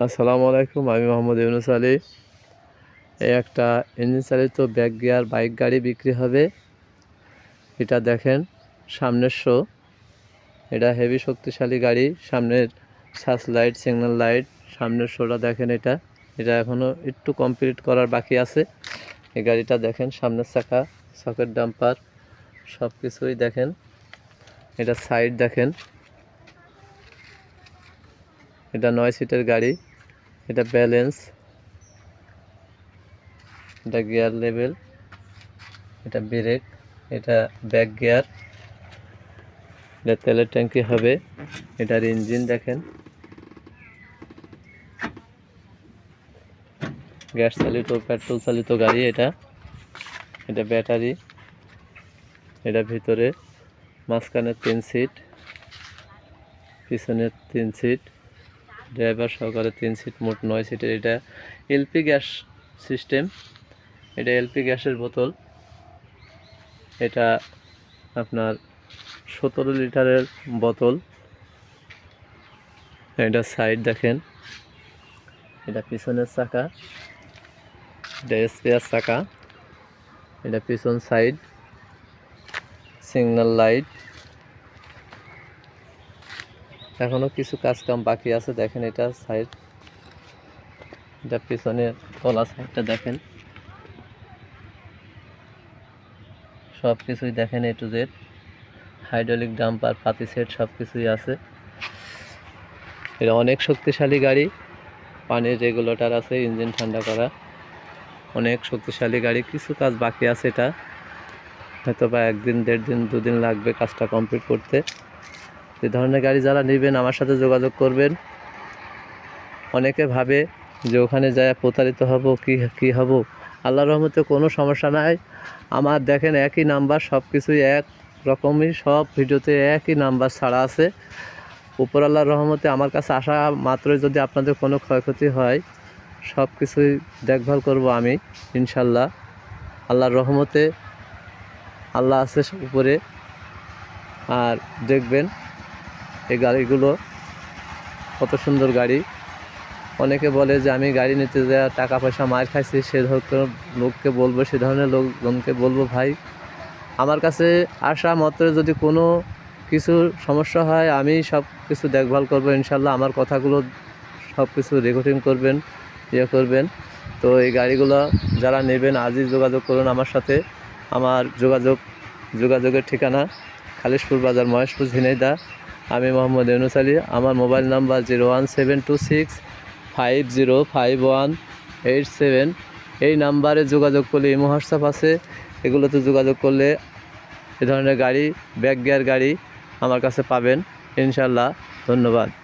আসসালামু আলাইকুম, আমি মোহাম্মদ ইউনুস আলী। এই একটা ইঞ্জিন চালিত ব্যাক গিয়ার বাইক গাড়ি বিক্রি হবে। এটা দেখেন, সামনের শো এটা হেভি শক্তিশালী গাড়ি, সামনের সাস লাইট সিগন্যাল লাইট সামনের শোটা দেখেন এটা। এটা এখনও একটু কমপ্লিট করার বাকি আছে। এই গাড়িটা দেখেন, সামনের চাকা সকেট ডাম্পার সব কিছুই দেখেন। এটা সাইড দেখেন। এটা নয় সিটের গাড়ি, এটা ব্যালেন্স এটা গিয়ার লেভেল এটা ব্রেক এটা ব্যাক গিয়ার এটা তেলের ট্যাঙ্কি হবে, এটার ইঞ্জিন দেখেন। গ্যাস চালিত পেট্রোল চালিত গাড়ি এটা এটা ব্যাটারি এটা ভিতরে, মাঝখানে তিন সিট পিছনে তিন সিট ড্রাইভার সহকারে তিন সিট, মোট নয় সিটের এটা এলপি গ্যাস সিস্টেম। এটা এলপি গ্যাসের বোতল। এটা আপনার সতেরো লিটারের বোতল। এটা সাইড দেখেন। এটা পিছনের চাকা। এটা স্পেয়ার চাকা। এটা পিছন সাইড। Signal light. এখনও কিছু কাজ কাম বাকি আছে, দেখেন এটা সাইড এটা পিছনে তলা সাইডটা দেখেন। সব কিছুই দেখেন A to Z hydraulic dumper পাতি সেট সব কিছুই আছে। এটা অনেক শক্তিশালী গাড়ি। পানির রেগুলেটর আছে ইঞ্জিন ঠান্ডা করা। অনেক শক্তিশালী গাড়ি, কিছু কাজ বাকি আছে এটা। হয়তো বা একদিন দেড় দিন দুদিন লাগবে কাজটা কমপ্লিট করতে। এই ধরনের গাড়ি যারা নেবেন, আমার সাথে যোগাযোগ করবেন। অনেকে ভাবে যে ওখানে যায় প্রতারিত হব, কি কি হব? আল্লাহ রহমতে কোনো সমস্যা নাই। আমার দেখেন একই নাম্বার সব কিছুই এক রকমই, সব ভিডিওতে একই নাম্বার ছাড়া আছে। উপর আল্লাহর রহমতে আমার কাছে আসা মাত্রই যদি আপনাদের কোনো ক্ষয়ক্ষতি হয় সব কিছুই দেখভাল করব আমি, ইনশাল্লাহ। আল্লাহর রহমতে আল্লাহ আছে উপরে। আর দেখবেন এই গাড়িগুলো। কত সুন্দর গাড়ি। অনেকে বলে যে আমি গাড়ি নিতে যাওয়া টাকা পয়সা মার খাইছি, সে ধরনের লোককে বলব, সে ধরনের লোকজনকে বলব, ভাই। আমার কাছে আসা মাত্র যদি কোনো কিছু সমস্যা হয়, আমি সব কিছু দেখভাল করব, ইনশাল্লাহ আমার কথাগুলো সব কিছু রেকর্ডিং করবেন ইয়ে করবেন। তো এই গাড়িগুলো যারা নেবেন, আজই যোগাযোগ করুন আমার সাথে। আমার যোগাযোগ, যোগাযোগের ঠিকানা খালিশপুর বাজার, মহেশপুর ঝিনাইদা আমি মোহাম্মদ ইউনুস আলী। আমার mobile number zero one seven two six five zero five one eight seven. এই নাম্বারে যোগাযোগ করলে ইমো হোয়াটসঅ্যাপ আছে। এগুলোতে যোগাযোগ করলে এ ধরনের গাড়ি ব্যাক গিয়ার গাড়ি আমার কাছে পাবেন। ইনশাল্লাহ ধন্যবাদ।